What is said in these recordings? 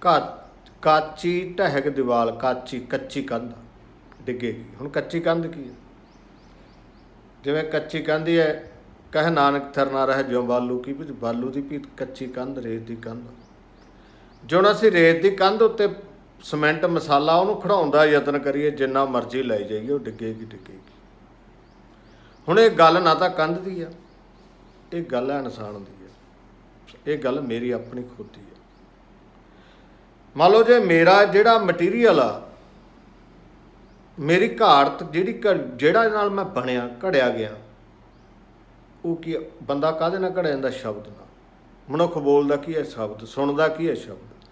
ਕਾ ਕਾਚੀ ਢਹਿਕ ਦੀਵਾਲ, ਕਾਚੀ ਕੱਚੀ ਕੰਧ ਡਿੱਗੇਗੀ ਹੁਣ ਕੱਚੀ ਕੰਧ ਕੀ ਹੈ? ਜਿਵੇਂ ਕੱਚੀ ਕੰਧ ਹੈ ਕਹਿ ਨਾਨਕ ਥਰ ਨਾ ਰਹਿ ਜਿਉ ਬਾਲੂ ਕੀ ਵੀ ਬਾਲੂ ਦੀ ਵੀ ਕੱਚੀ ਕੰਧ, ਰੇਤ ਦੀ ਕੰਧ। ਜਿਉਂ ਅਸੀਂ ਰੇਤ ਦੀ ਕੰਧ ਉੱਤੇ ਸੀਮੈਂਟ, ਮਸਾਲਾ ਉਹਨੂੰ ਖੜਾਉਣ ਦਾ ਯਤਨ ਕਰੀਏ, ਜਿੰਨਾ ਮਰਜ਼ੀ ਲੈ ਜਾਈਏ, ਉਹ ਡਿੱਗੇਗੀ ਡਿੱਗੇਗੀ। ਹੁਣ ਇਹ ਗੱਲ ਨਾ ਤਾਂ ਕੰਧ ਦੀ ਆ, ਇਹ ਗੱਲ ਹੈ ਇਨਸਾਨ ਦੀ ਹੈ ਇਹ ਗੱਲ ਮੇਰੀ ਆਪਣੀ ਖੁਦ ਦੀ ਮੰਨ ਲਓ ਜੇ ਮੇਰਾ ਜਿਹੜਾ ਮਟੀਰੀਅਲ ਆ, ਮੇਰੀ ਘਾੜਤ ਜਿਹੜੀ ਘ- ਜਿਹੜਾ ਨਾਲ ਮੈਂ ਬਣਿਆ, ਘੜਿਆ ਗਿਆ, ਉਹ ਕੀ ਬੰਦਾ ਕਾਹਦੇ ਨਾਲ ਘੜਿਆ ਜਾਂਦਾ? ਸ਼ਬਦ ਨਾਲ। ਮਨੁੱਖ ਬੋਲਦਾ ਕੀ ਹੈ? ਸ਼ਬਦ। ਸੁਣਦਾ ਕੀ ਹੈ? ਸ਼ਬਦ।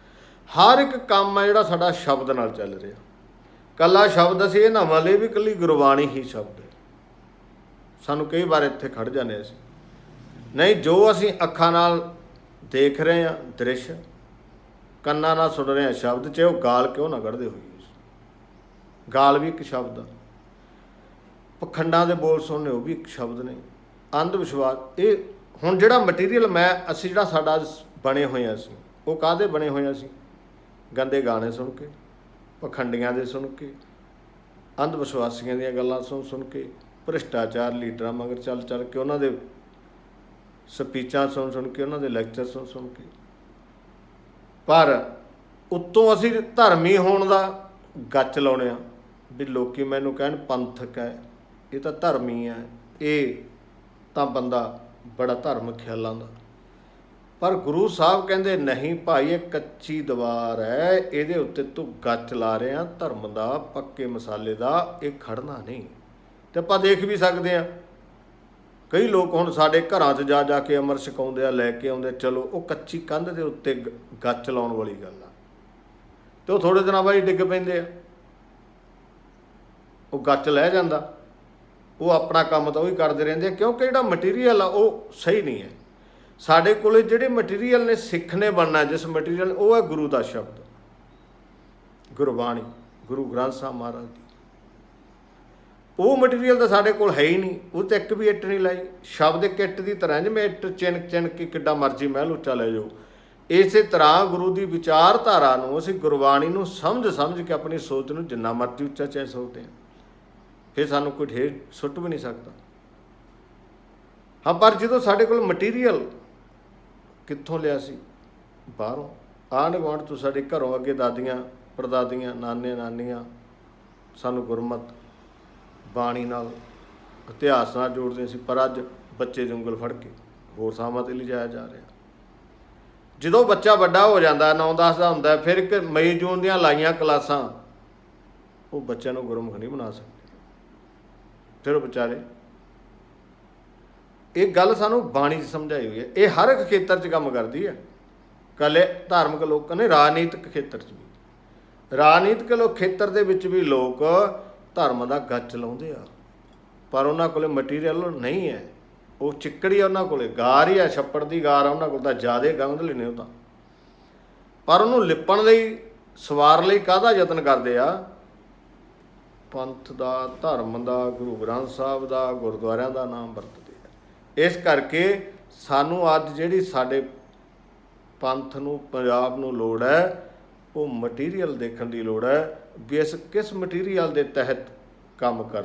ਹਰ ਇੱਕ ਕੰਮ ਆ ਜਿਹੜਾ ਸਾਡਾ ਸ਼ਬਦ ਨਾਲ ਚੱਲ ਰਿਹਾ। ਕੱਲਾ ਸ਼ਬਦ ਅਸੀਂ ਇਹ ਨਾ ਮੰਨ ਵੀ ਕੱਲੀ ਗੁਰਬਾਣੀ ਹੀ ਸ਼ਬਦ ਹੈ। ਸਾਨੂੰ ਕਈ ਵਾਰ ਇੱਥੇ ਖੜ ਜਾਂਦੇ ਅਸੀਂ। ਨਹੀਂ, ਜੋ ਅਸੀਂ ਅੱਖਾਂ ਨਾਲ ਦੇਖ ਰਹੇ ਹਾਂ, ਦ੍ਰਿਸ਼ ਕੰਨਾਂ ਨਾਲ ਸੁਣ ਰਿਹਾ ਸ਼ਬਦ ਚਾਹੇ ਉਹ ਗਾਲ ਕਿਉਂ ਨਾ ਕੱਢਦੇ ਹੋਈਏ ਗਾਲ ਵੀ ਇੱਕ ਸ਼ਬਦ ਆ। ਪਖੰਡਾਂ ਦੇ ਬੋਲ ਸੁਣਨੇ ਉਹ ਵੀ ਇੱਕ ਸ਼ਬਦ ਨੇ। ਅੰਧ ਵਿਸ਼ਵਾਸ, ਇਹ ਹੁਣ ਜਿਹੜਾ ਮਟੀਰੀਅਲ ਮੈਂ, ਅਸੀਂ ਜਿਹੜਾ ਸਾਡਾ ਬਣੇ ਹੋਏ ਆ ਅਸੀਂ, ਉਹ ਕਾਹਦੇ ਬਣੇ ਹੋਏ ਆ ਅਸੀਂ? ਗੰਦੇ ਗਾਣੇ ਸੁਣ ਕੇ, ਪਖੰਡੀਆਂ ਦੇ ਸੁਣ ਕੇ, ਅੰਧ ਵਿਸ਼ਵਾਸੀਆਂ ਦੀਆਂ ਗੱਲਾਂ ਸੁਣ ਸੁਣ ਕੇ, ਭ੍ਰਿਸ਼ਟਾਚਾਰ, ਲੀਡਰਾਂ ਮਗਰ ਚੱਲ ਚੱਲ ਕੇ, ਉਹਨਾਂ ਦੇ ਸਪੀਚਾਂ ਸੁਣ ਸੁਣ ਕੇ, ਉਹਨਾਂ ਦੇ ਲੈਕਚਰ ਸੁਣ ਸੁਣ ਕੇ ਪਰ ਉੱਤੋਂ ਅਸੀਂ ਧਰਮੀ ਹੋਣ ਦਾ ਗੱਚ ਲਾਉਣੇ ਆ ਵੀ ਲੋਕੀ ਮੈਨੂੰ ਕਹਿਣ ਪੰਥਕ ਹੈ, ਇਹ ਤਾਂ ਧਰਮੀ ਹੈ, ਇਹ ਤਾਂ ਬੰਦਾ ਬੜਾ ਧਰਮ ਖਿਆਲਾਂ ਦਾ। ਪਰ ਗੁਰੂ ਸਾਹਿਬ ਕਹਿੰਦੇ, ਨਹੀਂ ਭਾਈ, ਇਹ ਕੱਚੀ ਦੀਵਾਰ ਹੈ, ਇਹਦੇ ਉੱਤੇ ਤੂੰ ਗੱਚ ਲਾ ਰਿਹਾ, ਧਰਮ ਦਾ, ਪੱਕੇ ਮਸਾਲੇ ਦਾ, ਇਹ ਖੜਨਾ ਨਹੀਂ। ਤੇ ਆਪਾਂ ਦੇਖ ਵੀ ਸਕਦੇ ਆ ਕਈ ਲੋਕ ਹੁਣ ਸਾਡੇ ਘਰਾਂ 'ਚ ਜਾ ਜਾ ਕੇ ਅਮਰ ਛਕਾਉਂਦੇ ਆ, ਲੈ ਕੇ ਆਉਂਦੇ ਚਲੋ, ਉਹ ਕੱਚੀ ਕੰਧ ਦੇ ਉੱਤੇ ਗ- ਗੱਚ ਲਾਉਣ ਵਾਲੀ ਗੱਲ ਆ। ਤੇ ਉਹ ਥੋੜੇ ਦਿਨਾਂ ਬਾਅਦ ਹੀ ਡਿੱਗ ਪੈਂਦੇ ਆ। ਉਹ ਗੱਚ ਲੈ ਜਾਂਦਾ। ਉਹ ਆਪਣਾ ਕੰਮ ਤਾਂ ਉਹ ਹੀ ਕਰਦੇ ਰਹਿੰਦੇ ਆ, ਕਿਉਂਕਿ ਜਿਹੜਾ ਮਟੀਰੀਅਲ ਆ, ਉਹ ਸਹੀ ਨਹੀਂ ਹੈ। ਸਾਡੇ ਕੋਲੇ ਜਿਹੜੇ ਮਟੀਰੀਅਲ ਨੇ, ਸਿੱਖ ਨੇ ਬਣਨਾ, ਜਿਸ ਮਟੀਰੀਅਲ ਉਹ ਹੈ ਗੁਰੂ ਦਾ ਸ਼ਬਦ। ਗੁਰਬਾਣੀ, ਗੁਰੂ ਗ੍ਰੰਥ ਸਾਹਿਬ ਮਹਾਰਾਜ ਦੀ। ਉਹ ਮਟੀਰੀਅਲ ਤਾਂ ਸਾਡੇ ਕੋਲ ਹੈ ਹੀ ਨਹੀਂ। ਉਹ ਤੇ ਇੱਕ ਵੀ ਇੱਟ ਨਹੀਂ ਲਾਈ। ਸ਼ਬਦ ਕਿੱਟ ਦੀ ਤਰ੍ਹਾਂ ਜਿਵੇਂ ਇੱਟ ਚਿਣ ਚਿਣ ਕੇ ਕਿੱਡਾ ਮਰਜ਼ੀ ਮਹਿਲ ਉੱਚਾ ਲੈ ਜਾਓ। ਇਸੇ ਤਰ੍ਹਾਂ ਗੁਰੂ ਦੀ ਵਿਚਾਰਧਾਰਾ ਨੂੰ ਅਸੀਂ ਗੁਰਬਾਣੀ ਨੂੰ ਸਮਝ ਸਮਝ ਕੇ ਆਪਣੀ ਸੋਚ ਨੂੰ ਜਿੰਨਾ ਮਰਜ਼ੀ ਉੱਚਾ ਚਾਹ ਸਕਦੇ ਹਾਂ। ਫਿਰ ਸਾਨੂੰ ਕੋਈ ਠੇਰ ਸੁੱਟ ਵੀ ਨਹੀਂ ਸਕਦਾ। ਹਾਂ, ਪਰ ਜਦੋਂ ਸਾਡੇ ਕੋਲ ਮਟੀਰੀਅਲ ਕਿੱਥੋਂ ਲਿਆ ਸੀ? ਬਾਹਰੋਂ। ਆਂਢ ਗੁਆਂਢ ਤੋਂ ਸਾਡੇ ਘਰੋਂ ਅੱਗੇ ਦਾਦੀਆਂ, ਪੜਦਾਦੀਆਂ, ਨਾਨੇ, ਨਾਨੀਆਂ, ਸਾਨੂੰ ਗੁਰਮਤ ਬਾਣੀ ਨਾਲ ਇਤਿਹਾਸ ਨਾਲ ਜੋੜਦੇ ਸੀ, ਪਰ ਅੱਜ ਬੱਚੇ ਦੀ ਉਂਗਲ ਫੜ ਕੇ ਹੋਰ ਥਾਵਾਂ ਤੇ ਲਿਜਾਇਆ ਜਾ ਰਿਹਾ। ਜਦੋਂ ਬੱਚਾ ਵੱਡਾ ਹੋ ਜਾਂਦਾ 9-10 ਦਾ ਹੁੰਦਾ, ਫਿਰ ਇੱਕ ਮਈ ਜੂਨ ਦੀਆਂ ਲਾਈਆਂ ਕਲਾਸਾਂ, ਉਹ ਬੱਚਿਆਂ ਨੂੰ ਗੁਰਮੁਖ ਨਹੀਂ ਬਣਾ ਸਕਦੇ। ਫਿਰ ਉਹ ਵਿਚਾਰੇ, ਇਹ ਗੱਲ ਸਾਨੂੰ ਬਾਣੀ 'ਚ ਸਮਝਾਈ ਹੋਈ ਹੈ। ਇਹ ਹਰ ਇੱਕ ਖੇਤਰ 'ਚ ਕੰਮ ਕਰਦੀ ਹੈ। ਕੱਲੇ ਧਾਰਮਿਕ ਲੋਕਾਂ ਨੇ ਰਾਜਨੀਤਿਕ ਖੇਤਰ 'ਚ ਵੀ। ਰਾਜਨੀਤਿਕ ਲੋ ਖੇਤਰ ਦੇ ਵਿੱਚ ਵੀ ਲੋਕ ਧਰਮ ਦਾ ਗੱਚ ਲਾਉਂਦੇ ਆ। ਪਰ ਉਹਨਾਂ ਕੋਲੇ ਮਟੀਰੀਅਲ ਨਹੀਂ ਹੈ। ਉਹ ਚਿੱਕੜੀ ਆ ਉਹਨਾਂ ਕੋਲੇ, ਗਾਰ ਹੀ ਆ, ਛੱਪੜ ਦੀ ਗਾਰ ਆ ਉਹਨਾਂ ਕੋਲ ਤਾਂ ਜ਼ਿਆਦੇ ਗੰਧਲੇ ਨੇ ਉਹ ਤਾਂ। ਪਰ ਉਹਨੂੰ ਲਿਪਣ ਲਈ, ਸਵਾਰ ਲਈ ਕਾਹਦਾ ਯਤਨ ਕਰਦੇ ਆ? ਪੰਥ ਦਾ, ਧਰਮ ਦਾ, ਗੁਰੂ ਗ੍ਰੰਥ ਸਾਹਿਬ ਦਾ, ਗੁਰਦੁਆਰਿਆਂ ਦਾ ਨਾਮ ਵਰਤਦੇ ਆ। ਇਸ ਕਰਕੇ ਸਾਨੂੰ ਅੱਜ ਜਿਹੜੀ ਸਾਡੇ ਪੰਥ ਨੂੰ, ਪੰਜਾਬ ਨੂੰ ਲੋੜ ਹੈ ਉਹ ਮਟੀਰੀਅਲ ਦੇਖਣ ਦੀ ਲੋੜ ਹੈ ਵੀ ਇਸ ਕਿਸ ਮਟੀਰੀਅਲ ਦੇ ਤਹਿਤ ਕੰਮ ਕਰ